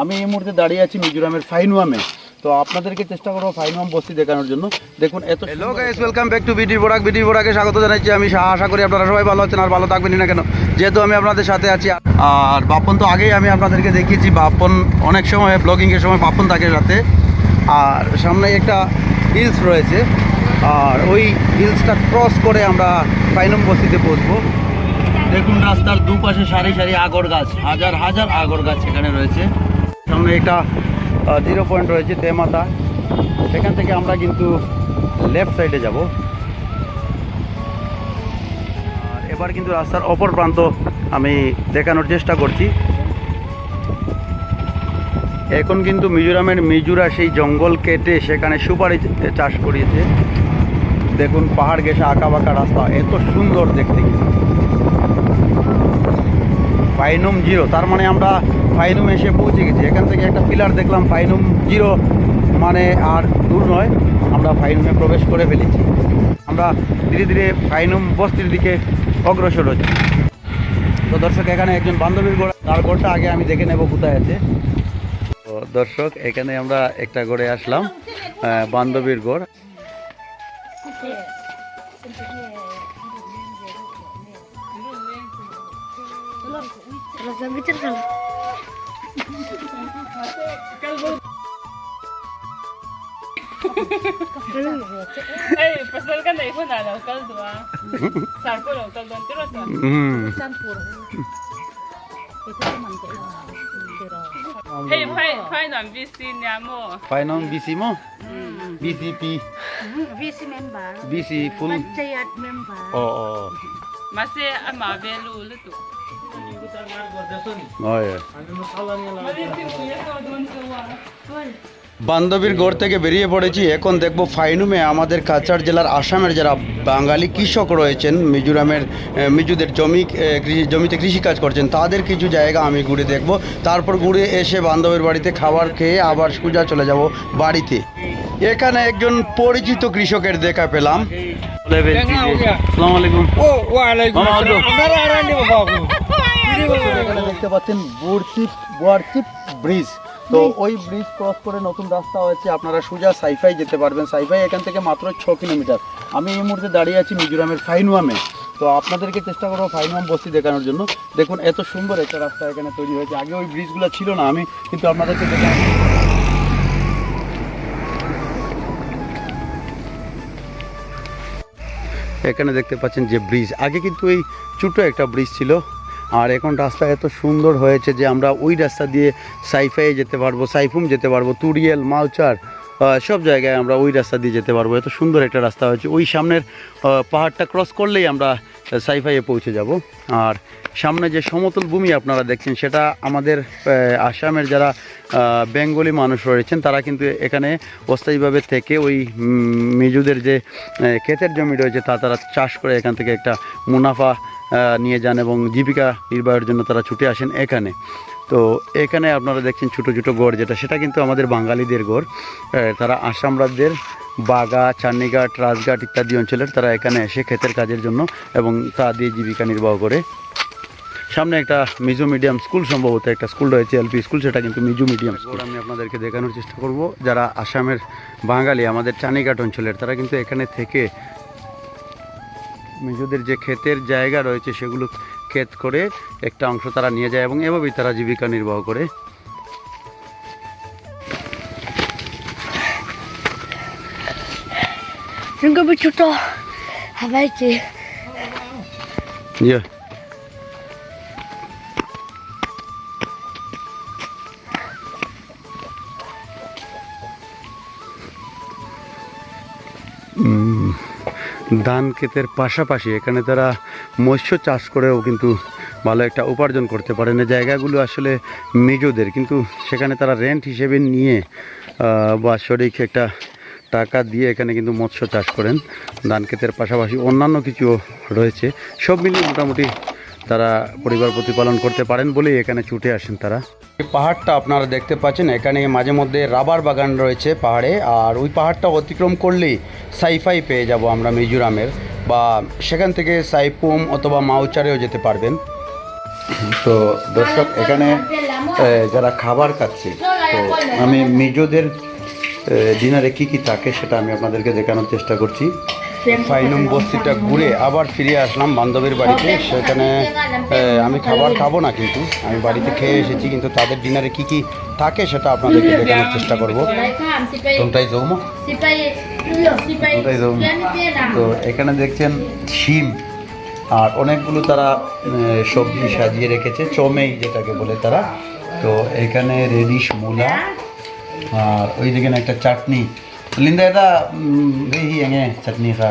আমি এই মুহূর্তে দাঁড়িয়ে আছি মিজোরামের ফাইনুয়ামে তো আপনাদেরকে চেষ্টা করব ফাইনুয়াম বস্তি দেখানোর জন্য। দেখুন, এত hello guys welcome back to BD Borak BD বোরাকে স্বাগত জানাচ্ছি আমি। আশা করি আপনারা সবাই ভালো আছেন আর ভালো থাকবেন না কেন। যেহেতু আমি আপনাদের সাথে আছি, আর বাপন তো আগেই আমি আপনাদেরকে দেখিয়েছি। বাপন অনেক সময় ব্লগিংয়ের সময় বাপন থাকে সাথে। আর সামনে একটা হিলস রয়েছে। আর ওই হিলসটা ক্রস করে আমরা ফাইনুম বস্তিতে পৌঁছবো। দেখুন রাস্তার দুপাশে সারি সারি আগর গাছ হাজার হাজার আগর গাছ এখানে রয়েছে। সামনে একটা জিরো পয়েন্ট রয়েছে তেমাতা সেখান থেকে আমরা কিন্তু লেফট সাইডে যাব। আর এবার কিন্তু রাস্তার অপর প্রান্ত আমি দেখানোর চেষ্টা করছি। এখন কিন্তু মিজোরামের মিজুরা সেই জঙ্গল কেটে সেখানে সুপারি চাষ করিয়েছে। দেখুন পাহাড় ঘেঁষে আঁকা বাঁকা রাস্তা, এত সুন্দর দেখতে কিন্তু। ফাইনুম জিরো। তার মানে আমরা ফাইনুম এসে পৌঁছে গেছি। এখান থেকে একটা পিলার দেখলাম, ফাইনুম জিরো মানে আর দূর নয়। আমরা ফাইনুমে প্রবেশ করে ফেলেছি। আমরা ধীরে ধীরে ফাইনুম বস্তির দিকে অগ্রসর হচ্ছি। তো দর্শক, এখানে একজন বান্ধবীর গোড়া। তার গোড়টা আগে আমি দেখে নেব কোথায় আছে। তো দর্শক, এখানে আমরা একটা গড়ে আসলাম বান্ধবীর গড়। चल विचार चल पर्सनल का नाही फोन आला उकल दुवा सारखो उकल दोन ते रोज Hey, fai, non BC niamo. Fai non BC mo? Member. BC full. Panchayat member. Oh oh. oh. Masih ama belu. বান্ধবীর গড় থেকে বেরিয়ে পড়েছি। এখন দেখব ফাইনুমে আমাদের কাছাড় জেলার আসামের যারা বাঙালি কৃষক রয়েছেন মিজোরামের মিজুদের জমি জমিতে কৃষিকাজ করছেন তাদের কিছু জায়গা আমি ঘুরে দেখব। তারপর ঘুরে এসে বান্ধবীর বাড়িতে খাবার খেয়ে আবার সোজা চলে যাব বাড়িতে। এখানে একজন পরিচিত কৃষকের দেখা পেলাম। আসসালামু আলাইকুম। মামা, আদো। এখানে দেখতে পাচ্ছেন বুড়চিপ বুয়ারচিপ ব্রিজ তো ওই ব্রিজ ক্রস করে নতুন রাস্তা হয়েছে আপনারা সোজা সাইফাই যেতে পারবেন। সাইফাই এখান থেকে মাত্র ছ কিলোমিটার। আমি এই মুহূর্তে দাঁড়িয়ে আছি মিজোরামের ফাইনুয়ামে তো আপনাদেরকে চেষ্টা করব ফাইনুয়াম বস্তি দেখানোর জন্য। দেখুন এত সুন্দর একটা রাস্তা এখানে তৈরি হয়েছে। আগে ওই ব্রিজগুলো ছিল না আমি কিন্তু আপনাদেরকে এখানে দেখতে পাচ্ছেন যে ব্রিজ আগে কিন্তু এই ছোটো একটা ব্রিজ ছিল। আর এখন রাস্তা এত সুন্দর হয়েছে যে আমরা ওই রাস্তা দিয়ে সাইফাইয়ে যেতে পারব সাইফুম যেতে পারব তুরিয়েল মাউচার আহ, সব জায়গায় আমরা ওই রাস্তা দিয়ে যেতে পারব। এত সুন্দর একটা রাস্তা হয়েছে। ওই সামনের পাহাড়টা ক্রস করলেই আমরা সাইফাইয়ে পৌঁছে যাব। আর সামনে যে সমতল ভূমি আপনারা দেখছেন, সেটা আমাদের আসামের যারা বেঙ্গলি মানুষ রয়েছেন, তারা কিন্তু এখানে অস্থায়ীভাবে থেকে ওই মিজুদের যে ক্ষেতের জমি রয়েছে, তা তারা চাষ করে এখান থেকে একটা মুনাফা নিয়ে যান এবং জীবিকা নির্বাহের জন্য তারা ছুটে আসেন এখানে। তো এখানে আপনারা দেখছেন ছোটো ছোটো গড় যেটা, সেটা কিন্তু আমাদের বাঙালিদের গড়। তারা আসাম রাজ্যের বাগা, চান্নিঘাট, রাজঘাট ইত্যাদি অঞ্চলের তারা এখানে এসে ক্ষেতের কাজের জন্য এবং তা দিয়ে জীবিকা নির্বাহ করে। সামনে একটা মিজো মিডিয়াম স্কুল সম্ভবত একটা স্কুল রয়েছে, এলপি স্কুল, সেটা কিন্তু মিজো মিডিয়াম স্কুল। আমি আপনাদেরকে দেখানোর চেষ্টা করব। যারা আসামের বাঙালি, আমাদের চানিঘাট অঞ্চলের, তারা কিন্তু এখানে থেকে মিজোদের যে ক্ষেতের জায়গা রয়েছে, সেগুলো ক্ষেত করে একটা অংশ তারা নিয়ে যায় এবং এভাবেই তারা জীবিকা নির্বাহ করে। ছোট. Apa ধান ক্ষেতের পাশাপাশি এখানে তারা মৎস্য চাষ করেও কিন্তু ভালো একটা উপার্জন করতে পারেন এই জায়গাগুলো আসলে মেজোদের, কিন্তু সেখানে তারা রেন্ট হিসেবে নিয়ে বা বাৎসরিক একটা টাকা দিয়ে এখানে কিন্তু মৎস্য চাষ করেন। ধান ক্ষেতের পাশাপাশি অন্যান্য কিছুও রয়েছে। সব মিলিয়ে মোটামুটি তারা পরিবার প্রতিপালন করতে পারেন বলেই এখানে ছুটে আসেন তারা। পাহাড়টা আপনারা দেখতে পাচ্ছেন, এখানে মাঝে মধ্যে রাবার বাগান রয়েছে পাহাড়ে, আর ওই পাহাড়টা অতিক্রম করলেই সাইফাই পেয়ে যাব আমরা মিজোরামের, বা সেখান থেকে সাইপুম অথবা মাউচারেও যেতে পারবেন। তো দর্শক, এখানে যারা খাবার খাচ্ছে, তো আমি মিজোদের ডিনারে কি কি থাকে সেটা আমি আপনাদেরকে দেখানোর চেষ্টা করছি। ফাইনুম বস্তিটা ঘুরে আবার ফিরে আসলাম বান্ধবীর বাড়িতে। সেখানে আমি খাবার খাব না কিন্তু। আমি বাড়িতে খেয়ে এসেছি, কিন্তু তাদের ডিনারে কি কি থাকে সেটা আপনাদেরকে দেখানোর চেষ্টা করব। কোনটাই জৌম। জৌম। তো এখানে দেখছেন শিম, আর অনেকগুলো তারা সবজি সাজিয়ে রেখেছে, চমেই যেটাকে বলে তারা। তো এখানে রেডিশ মূলা, আর ওই দিকে একটা চাটনি। লিন্দা এটা উম, এঙে চাটনি খা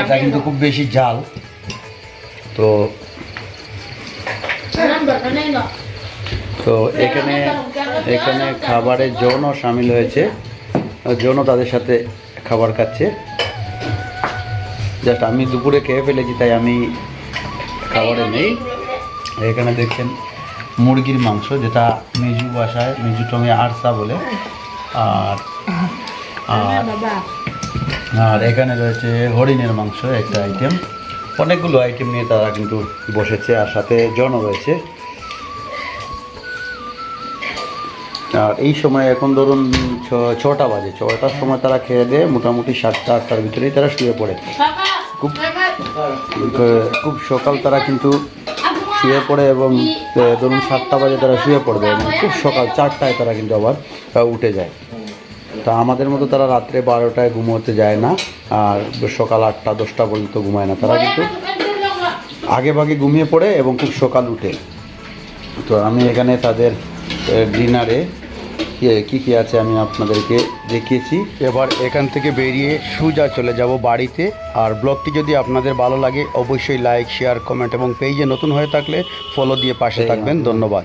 এটা কিন্তু খুব বেশি জাল তো তো এখানে এখানে খাবারের জনও সামিল হয়েছে জনও তাদের সাথে খাবার খাচ্ছে জাস্ট আমি দুপুরে খেয়ে ফেলেছি তাই আমি খাবারে নেই এখানে দেখছেন মুরগির মাংস যেটা মেজু বাসায় মেজু টঙে আরসা বলে আর আর আর এখানে রয়েছে হরিণের মাংস একটা আইটেম অনেকগুলো আইটেম নিয়ে তারা কিন্তু বসেছে আর সাথে জনও রয়েছে। আর এই সময় এখন ধরুন ছ- ছটা বাজে ছটার সময় তারা খেয়ে দেয়ে মোটামুটি সাতটা আটটার ভিতরেই তারা শুয়ে পড়ে। খুব খুব সকাল তারা কিন্তু শুয়ে পড়ে এবং ধরুন সাতটা বাজে তারা শুয়ে পড়বে, এবং খুব সকাল চারটায় তারা কিন্তু আবার উঠে যায়। তা আমাদের মতো তারা রাত্রে বারোটায় ঘুমোতে যায় না, আর সকাল আটটা, দশটা পর্যন্ত ঘুমায় না। তারা কিন্তু আগে ভাগে ঘুমিয়ে পড়ে এবং খুব সকাল উঠে। তো আমি এখানে তাদের ডিনারে কি কি আছে আমি আপনাদেরকে দেখিয়েছি। এবার এখান থেকে বেরিয়ে সুজা চলে যাব বাড়িতে। আর ব্লগটি যদি আপনাদের ভালো লাগে অবশ্যই লাইক শেয়ার কমেন্ট এবং পেজে নতুন হয়ে থাকলে ফলো দিয়ে পাশে থাকবেন। ধন্যবাদ।